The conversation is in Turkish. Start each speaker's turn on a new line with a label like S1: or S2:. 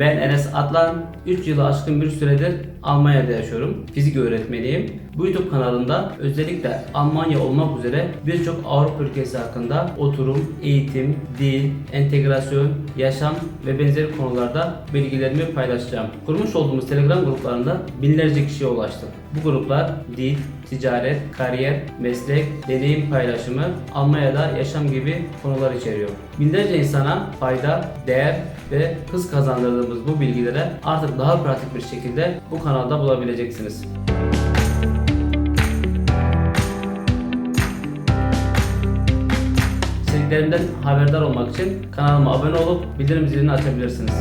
S1: Ben Enes Atlan. 3 yılı aşkın bir süredir Almanya'da yaşıyorum. Fizik öğretmeniyim. Bu YouTube kanalında özellikle Almanya olmak üzere birçok Avrupa ülkesi hakkında oturum, eğitim, dil, entegrasyon, yaşam ve benzeri konularda bilgilerimi paylaşacağım. Kurmuş olduğumuz Telegram gruplarında binlerce kişiye ulaştık. Bu gruplar dil, ticaret, kariyer, meslek, deneyim paylaşımı, Almanya'da yaşam gibi konular içeriyor. Binlerce insana fayda, değer ve hız kazandırdığımız bu bilgilere artık daha pratik bir şekilde bu kanalda bulabileceksiniz. İçeriklerimden haberdar olmak için kanalıma abone olup bildirim zilini açabilirsiniz.